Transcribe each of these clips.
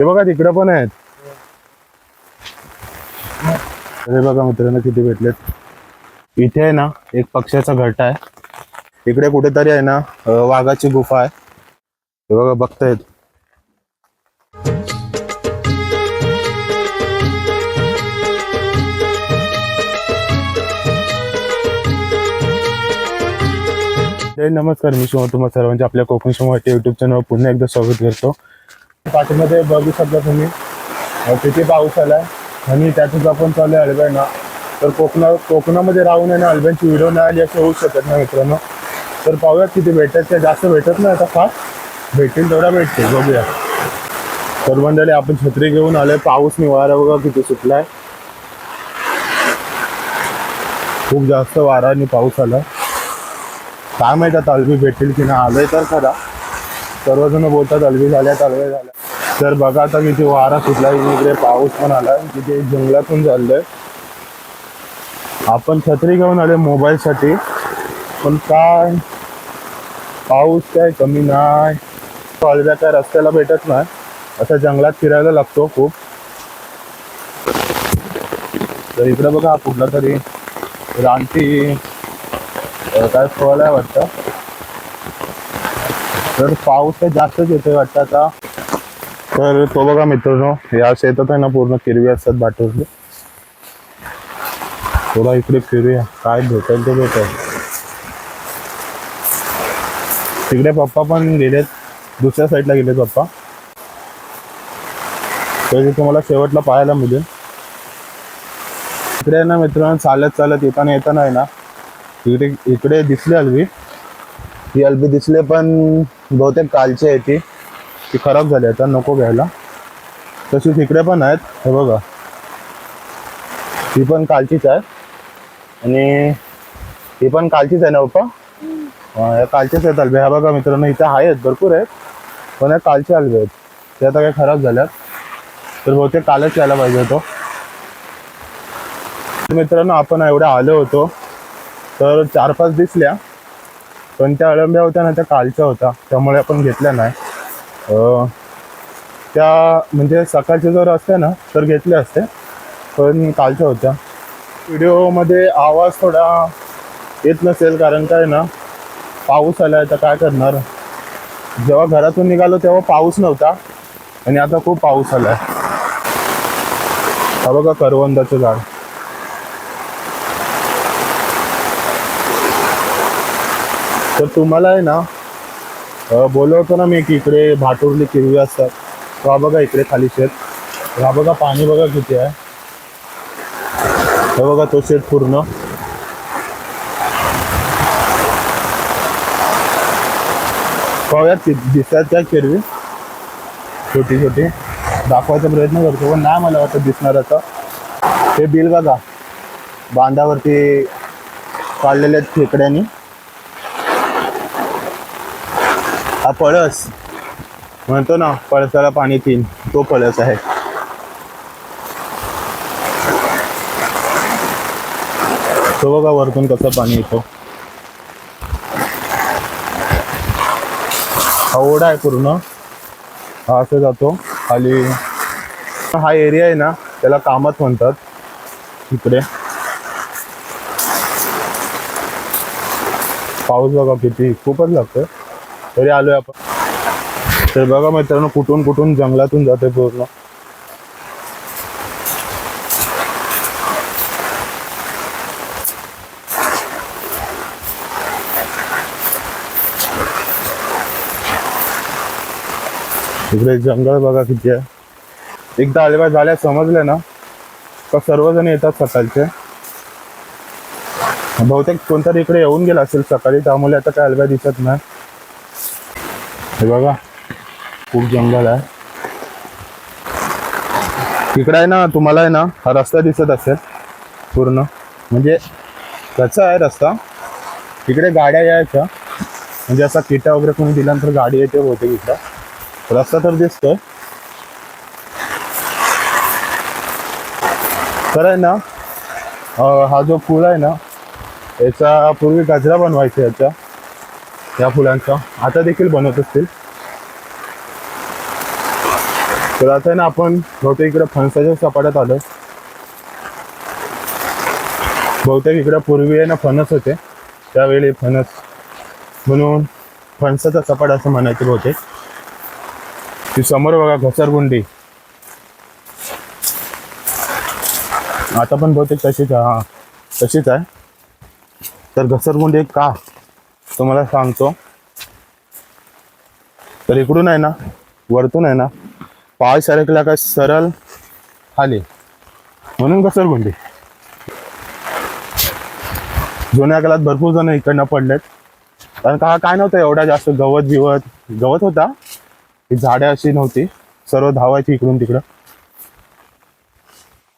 हे बघा तिकडे पण आहेत. अरे बघा मित्रांनो किती भेटलेत. इथे आहे ना एक पक्ष्याचा घरटा आहे. इकडे कुठेतरी आहे ना वाघाची गुफा आहे. हे बघा बघतायत. नमस्कार. मी शिव तुम्हाला सर्वांचे आपल्या कोकण समूहाच्या युट्यूब चॅनलवर पुन्हा एकदा स्वागत करतो. पाठीमध्ये बघू शकता तुम्ही. किती पाऊस आलाय. आणि त्यातच आपण चालू आहे अळबाय तर कोकणा कोकणामध्ये राहून आहे ना अल्ब्यांची व्हिडिओ नाही आली असे होऊ शकत नाही मित्रांनो. तर पाहूयात किती भेटतात ते जास्त भेटत नाही आता फार. भेटतील तेवढा भेटते बघूया. तर मंडळी आपण छत्री घेऊन आलोय. पाऊस निवारा बघा किती सुटलाय. खूप जास्त वारा आणि पाऊस आला काय माहीत आता अल्बी भेटतील की नाही. आलंय तर खरा. सर्वजण बोलतात अल्बी झाल्या तलवे झाल्या. तर बघा आता किती वारा सुटला इकडे पाऊस पण आलाय. तिथे जंगलातून चाललंय आपण छत्री घेऊन आले मोबाईल साठी पण काय? पाऊस काय कमी नाही. कॉलेजला काय रस्त्याला भेटत नाही. असं जंगलात फिरायला लागतो खूप. तर इकडे बघा कुठला तरी रानटी. काय फळ आहे वाटतं? तर पाऊस काय जास्तच येतोय वाटतं आता. तर तो बघा मित्रांनो या शेतात आहे ना पूर्ण किरवी असतात बाटवले थोडा इकडे फिरूया काय भेटेल ते भेटेल. तिकडे पप्पा पण गेलेत दुसऱ्या साईडला गेलेत पप्पा. तरी ते तुम्हाला शेवटला पाहायला मिळेल. इकडे आहे ना मित्रांनो चालत चालत येताना येताना आहे ना इकडे इकडे दिसली अल्बी ही अल्बी दिसले पण बहुतेक कालची आहे ती. ती खराब झाली आता नको घ्यायला. तशीच इकडे पण आहेत हे बघा. ती पण कालचीच आहे. आणि ही पण कालचीच आहे ना पप्पा? या कालचेच आहेत अलबे. ह्या बघा मित्रांनो इथे आहेत भरपूर आहेत. पण या कालचे अलबे आहेत. ते आता काही खराब झाल्यात. तर बहुतेक कालच यायला पाहिजे होतो. मित्रांनो आपण एवढ्या आलो होतो. तर चार पाच दिसल्या. पण त्या अळंब्या होत्या ना त्या कालच्या होत्या. त्यामुळे आपण घेतल्या नाही. त्या म्हणजे सकाळचे जर असते ना तर घेतले असते. पण कालच्या होत्या. व्हिडिओमध्ये आवाज थोडा येत नसेल कारण काय ना पाऊस आलाय तर काय करणार? जेव्हा घरातून निघालो तेव्हा पाऊस नव्हता आणि आता खूप पाऊस आलाय. हा बघा करवंदाचं झाड. तर तुम्हाला आहे ना बोलवतो ना मी की इकडे भाटुरली किरवी असतात. हा बघा इकडे खाली शेत. हा बघा पाणी बघा किती आहे. हे बघा तो शेत पूर्ण. पाहूयात दिसतात त्या किरवी. छोटी छोटी. दाखवायचा प्रयत्न करतो पण नाही मला वाटतं दिसणार आता. हे बिल बघा. बांधावरती काढलेले आहेत खेकड्यांनी हा पळस. म्हणतो ना पळसाला पाणी पिन तो पळस आहे. तो बघा वरतून कसं पाणी येतो. हा ओढा आहे पूर्ण. हा असं जातो. खाली. हा एरिया आहे ना त्याला कामत म्हणतात. इकडे. पाऊस बघा किती. खूपच लागतो तरी आलोय आपण. तर बघा मित्रांनो कुठून कुठून जंगलातून जाते पूर्ण. इकडे जंगल बघा किती आहे. एकदा आलेबा झाल्या समजले ना का सर्वजण येतात सकाळचे. बहुतेक कोणतरी इकडे येऊन गेला असेल सकाळी त्यामुळे आता काय अलब्या दिसत नाही. हे बघा खूप जंगल आहे. इकडे आहे ना तुम्हाला आहे ना हा रस्ता दिसत असेल पूर्ण. म्हणजे कसा आहे रस्ता. इकडे गाड्या यायच्या. म्हणजे असा किटा वगैरे कोणी दिल्यानंतर गाडी येते बहुतेक इकडं. रस्ता तर दिसतोय. तर आहे ना हा जो पूल आहे ना याचा पूर्वी गजरा बनवायचा याचा या फुलांचा. आता देखील बनवत असतील. तर आता ना आपण बहुतेक इकडे फणसाच्या सपाट्यात आलो. बहुतेक इकडे पूर्वी आहे ना फणस होते. त्यावेळी फणस म्हणून फणसाचा सपाट असं म्हणायचं बहुतेक. ती समोर बघा घसरगुंडी. आता पण बहुतेक तशीच हा तशीच आहे. तर घसरगुंडी का? तुम्हाला सांगतो. तर इकडून आहे ना वरतून आहे ना पाय सरकला का सरळ खाली. म्हणून घसरगुंडी जुन्या काळात भरपूर जण इकडनं पडलेत. कारण का काय नव्हतं एवढा जास्त गवत बिवत. गवत होता. ही झाडे अशी नव्हती. सर्व धावायची इकडून तिकडं.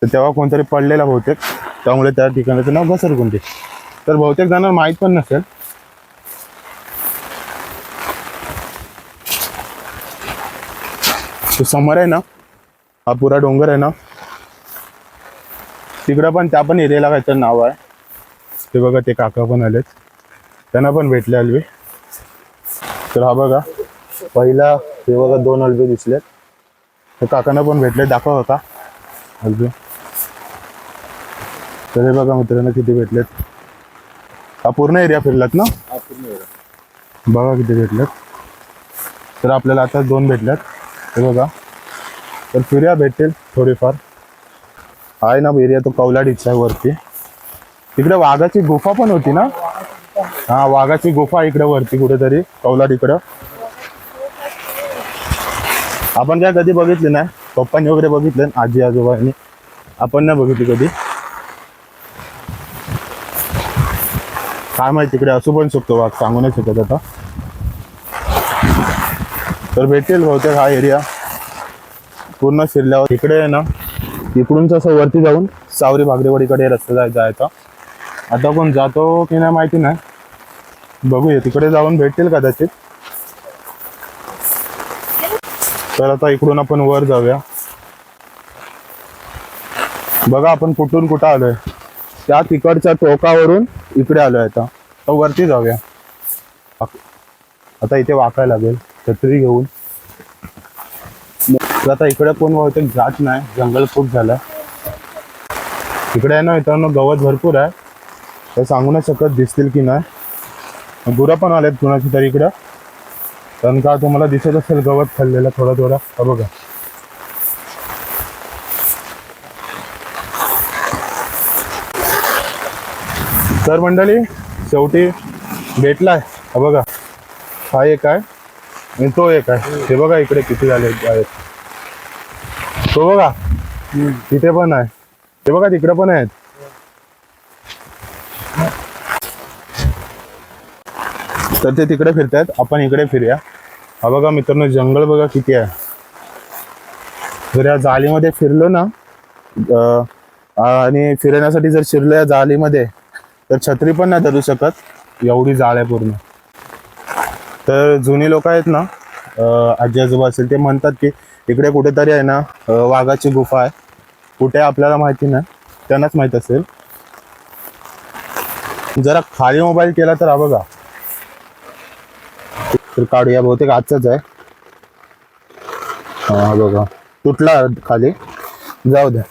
तर तेव्हा कोणतरी पडलेला बहुतेक. त्यामुळे त्या ठिकाणाचं नाव घसरगुंडी तर बहुतेक जणांना माहीत पण नसेल. तो समोर आहे ना हा पुरा डोंगर आहे ना तिकडं पण त्या पण एरियाला काहीतरी नाव आहे. ते बघा ते काका पण आलेत. त्यांना पण भेटले हलवे तर हा बघा पहिला हे बघा दोन हलवे दिसलेत. तर काकांना पण भेटले दाखव का हलवे तर हे बघा मित्रांनो किती भेटलेत. हा पूर्ण एरिया फिरलात ना? बघा किती भेटलेत. तर आपल्याला आता दोन भेटल्यात हे बघा. तर फिर्या भेटेल थोडीफार. आहे ना एरिया तो कौलाडीचा आहे वरती. तिकडे वाघाची गुफा पण होती ना? हा वाघाची गुफा इकडे वरती कुठेतरी कौलाड इकडं आपण काय कधी बघितले नाही? पप्पांनी वगैरे बघितले आजी आजोबांनी. आपण नाही बघितली कधी. काय माहिती तिकडे असू पण शकतो वाघ सांगू नाही शकत आता. तर भेटेल बहुतेक हा एरिया पूर्ण फिरल्यावर इकडे आहे ना इकडूनच असं वरती जाऊन सावरी भागरेवाडीकडे रस्ता जाय जायचा. आता कोण जातो की नाही माहिती नाही. बघूया तिकडे जाऊन भेटतील कदाचित. तर आता इकडून आपण वर जाऊया. बघा आपण कुठून कुठं आलोय. त्या तिकडच्या टोकावरून इकडे आलोय आता. तर वरती जाऊया. आता इथे वाकायला लागेल. छत्री घेऊन. आता इकडे कोण बहुतेक जात नाही जंगल खूप झालं इकडे आहे ना मित्रांनो गवत भरपूर आहे. तर सांगू नाही शकत दिसतील की नाही. गुरं पण आलेत कुणाची तरी इकडं. कारण का तुम्हाला दिसत असेल गवत खाल्लेलं थोडं थोडं. हा बघा. तर मंडळी शेवटी भेटलाय. हा बघा. हा एक आहे. आणि तो एक आहे. हे बघा इकडे किती झाले आहेत. तो बघा. तिथे पण आहे. ते बघा तिकडे पण आहेत. तर ते तिकडे फिरतायत. आपण इकडे फिरूया. हा बघा मित्रांनो जंगल बघा किती आहे. जर या जाळीमध्ये फिरलो ना आणि फिरण्यासाठी जर शिरलो या जाळीमध्ये तर छत्री पण नाही धरू शकत. एवढी जाळ आहे पूर्ण. तर जुनी लोक आहेत ना आजी आजोबा असेल ते म्हणतात की इकडे कुठेतरी आहे ना वाघाची गुफा आहे. कुठे आपल्याला माहिती नाही त्यांनाच माहीत असेल. जरा खाली मोबाईल केला तर हा बघा. तर काढूया बहुतेक आजचाच आहे. हा हा बघा. तुटला खाली. जाऊ द्या.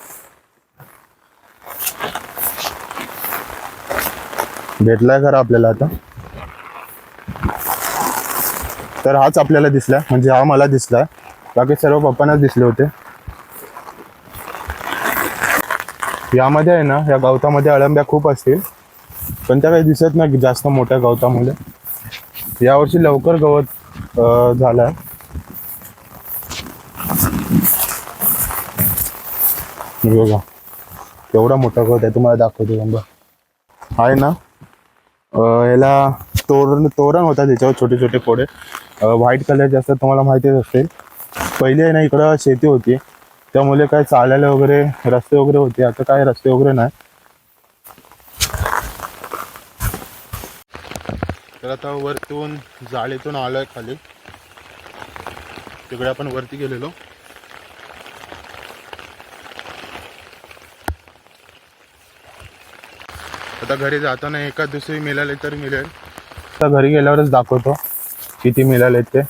भेटलाय खरं आपल्याला आता. तर हाच आपल्याला दिसला म्हणजे हा मला दिसला. बाकी सर्व पप्पांनाच दिसले होते. यामध्ये आहे ना या गवतामध्ये अळंब्या खूप असतील पण त्या काही दिसत नाही जास्त मोठ्या गवतामुळे. यावर्षी लवकर गवत झालं झालंय बघा एवढा मोठा गवत आहे तुम्हाला दाखवतो थांबा. आहे ना याला तोरण तोरण होता त्याच्यावर छोटे छोटे फोडे व्हाईट कलरचे असतात तुम्हाला माहितीच असेल. पहिले आहे ना इकडं शेती होती. त्यामुळे काय चालायला वगैरे रस्ते वगैरे होते. आता काय रस्ते वगैरे नाही. तर आता वरतून जाळीतून आलोय खाली. तिकडे आपण वरती गेलेलो. आता घरी जाताना एका दुसरी मिळाले तर मिळेल. आता घरी गेल्यावरच दाखवतो. किती मिळाले ते?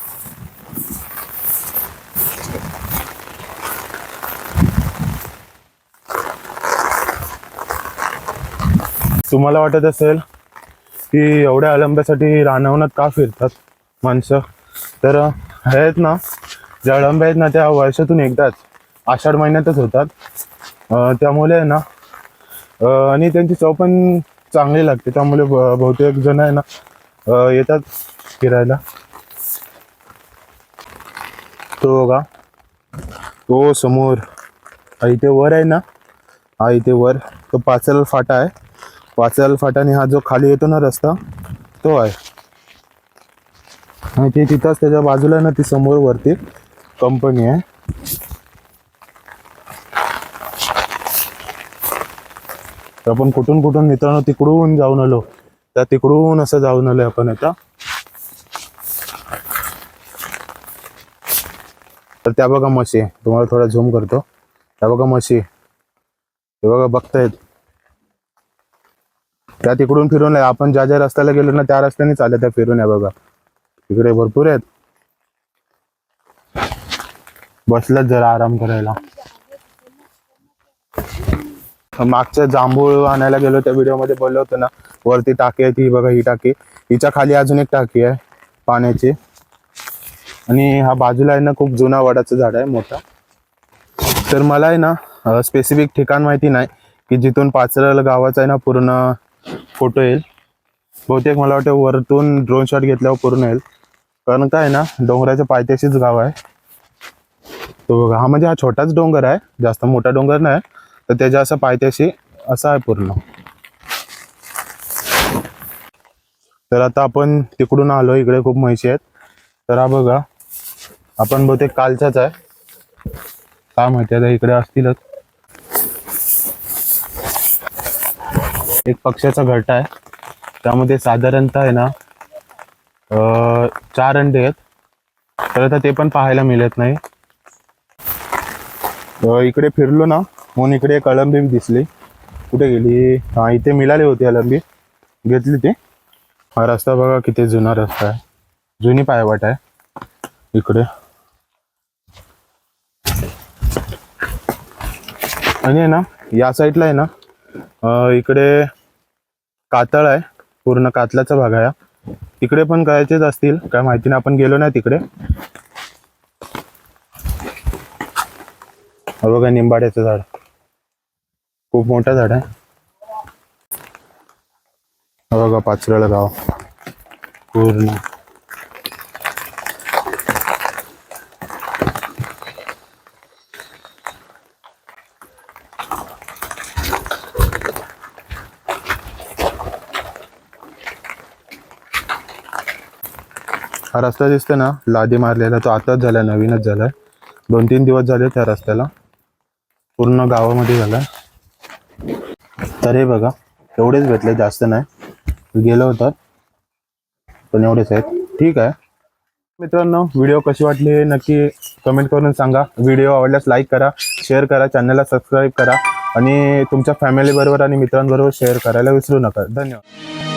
तुम्हाला वाटत असेल की एवढ्या अलंब्यासाठी रानवनात का फिरतात माणसं? तर आहेत ना ज्या अळंब्या आहेत ना त्या वर्षातून एकदाच आषाढ महिन्यातच होतात. त्यामुळे आहे ना आणि त्यांची चव पण चांगली लागते. त्यामुळे बहुतेक जण आहे ना येतात. फिरायला? तो बघा. तो समोर. हा इथे वर आहे ना? हा इथे वर. तो पाचल फाटा आहे. पाचल फाटाने हा जो खाली येतो ना रस्ता तो आहे. आणि ते तिथंच त्याच्या बाजूला ना ती समोर वरती कंपनी आहे. तर आपण कुठून कुठून मित्रांनो तिकडून जाऊन आलो. त्या तिकडून असं जाऊन आलोय आपण आता. तर त्या बघा म्हशी आहे. तुम्हाला थोडा झूम करतो. त्या बघा म्हशी हे बघा बघतायत. त्या तिकडून फिरून आहे. आपण ज्या ज्या रस्त्याला गेलो ना त्या रस्त्याने चालल्या त्या फिरून आहे बघा. तिकडे भरपूर आहेत. बसल्यात जरा आराम करायला. मागच्या जांभूळ आणायला गेलो त्या व्हिडिओमध्ये बोललो होतो ना वरती टाकी आहे ती बघा ही टाकी. हिच्या खाली अजून एक टाकी आहे पाण्याची. आणि हा बाजूला आहे ना खूप जुना वडाचं झाड आहे मोठा. तर मला आहे ना स्पेसिफिक ठिकाण माहिती नाही की जिथून पाचरल गावाचा आहे ना पूर्ण फोटो येईल. बहुतेक मला वाटतं वरतून ड्रोन शॉट घेतल्यावर पूर्ण येईल. कारण काय आहे ना डोंगराच्या पायथ्याशीच गाव आहे. तो बघा हा म्हणजे हा छोटाच डोंगर आहे जास्त मोठा डोंगर नाही तर त्याच्या असं पायथ्याशी असा आहे पूर्ण. तर आता आपण तिकडून आलो इकडे खूप म्हशी आहेत. तर हा बघा आपण बहुतेक कालचाच आहे. काय माहिती आता इकडे असतीलच. एक पक्ष्याचा घरटा आहे. त्यामध्ये साधारणतः आहे ना चार अंडे आहेत. तर आता ते पण पाहायला मिळत नाही. इकडे फिरलो ना म्हणून इकडे एक अळंबी दिसली. कुठे गेली? हा इथे मिळाली होती अळंबी घेतली ती. हा रस्ता बघा किती जुना रस्ता आहे. जुनी पायवाट आहे. इकडे. आणि आहे ना या साईडला आहे ना इकडे कातळ आहे. पूर्ण कातलाचा भाग आहे तिकडे पण करायचेच असतील काय माहिती नाही आपण गेलो नाही तिकडे. बघा निंबाड्याचं झाड. खूप मोठं झाड आहे. बघा पाचरळ गाव. पूर्ण. हा रस्ता दिसतो ना लादी मारलेला तो आताच झाला नवीनच झालाय. दोन तीन दिवस झाले त्या रस्त्याला. पूर्ण गावामध्ये झाला तर हे बघा एवढेच भेटले जास्त नाही. गेलो होतं. पण एवढेच आहेत. ठीक आहे. मित्रांनो व्हिडिओ कशी वाटली हे नक्की कमेंट करून सांगा. व्हिडिओ आवडल्यास लाईक करा शेअर करा चॅनलला सबस्क्राईब करा. आणि तुमच्या फॅमिलीबरोबर आणि मित्रांबरोबर शेअर करायला विसरू नका. धन्यवाद.